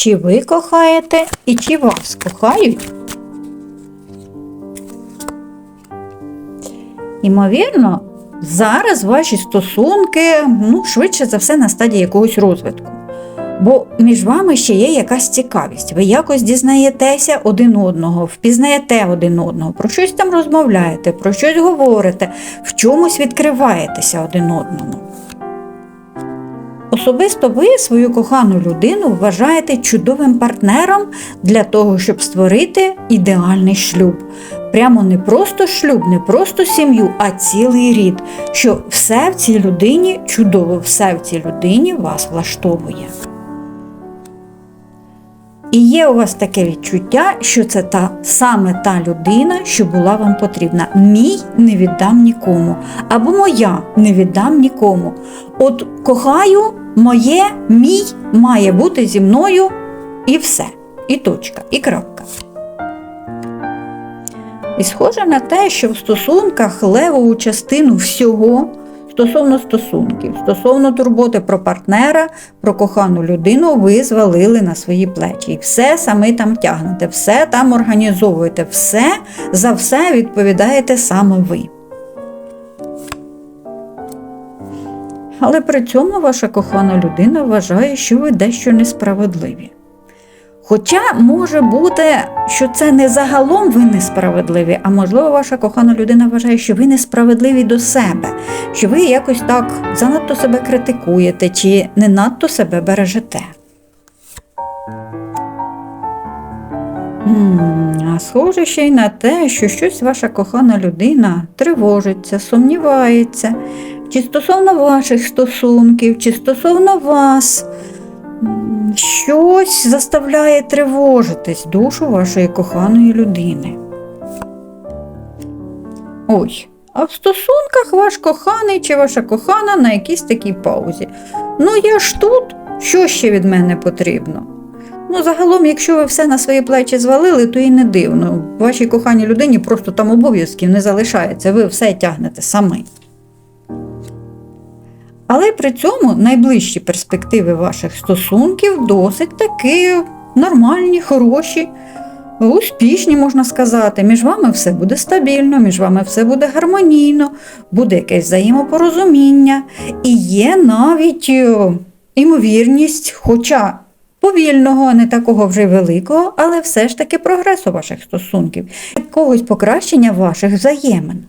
Чи ви кохаєте і чи вас кохають? Імовірно, зараз ваші стосунки, ну, швидше за все, на стадії якогось розвитку. Бо між вами ще є якась цікавість. Ви якось дізнаєтеся один одного, впізнаєте один одного, про щось там розмовляєте, про щось говорите, в чомусь відкриваєтеся один одному. Особисто ви свою кохану людину вважаєте чудовим партнером для того, щоб створити ідеальний шлюб. Прямо не просто шлюб, не просто сім'ю, а цілий рід. Що все в цій людині чудово, все в цій людині вас влаштовує. І є у вас таке відчуття, що це та саме та людина, що була вам потрібна. Мій не віддам нікому, або моя не віддам нікому. От кохаю, моє, мій має бути зі мною і все. І точка, і крапка. І схоже на те, що в стосунках левову частину всього стосовно стосунків, стосовно турботи про партнера, про кохану людину, ви звалили на свої плечі. І все самі там тягнете, все там організовуєте, все за все відповідаєте саме ви. Але при цьому ваша кохана людина вважає, що ви дещо несправедливі. Хоча може бути, що це не загалом ви несправедливі, а можливо, ваша кохана людина вважає, що ви несправедливі до себе, що ви якось так занадто себе критикуєте чи не надто себе бережете. А схоже ще й на те, що щось ваша кохана людина тривожиться, сумнівається, чи стосовно ваших стосунків, чи стосовно вас. Щось заставляє тривожитись душу вашої коханої людини. Ой, а в стосунках ваш коханий чи ваша кохана на якійсь такій паузі. Ну я ж тут, що ще від мене потрібно? Ну, загалом, якщо ви все на свої плечі звалили, то і не дивно. Вашій коханій людині просто там обов'язків не залишається, ви все тягнете самі. Але при цьому найближчі перспективи ваших стосунків досить таки нормальні, хороші, успішні, можна сказати. Між вами все буде стабільно, між вами все буде гармонійно, буде якесь взаємопорозуміння. І є навіть е, імовірність, хоча повільного, не такого вже великого, але все ж таки прогресу ваших стосунків, якогось покращення ваших взаємин.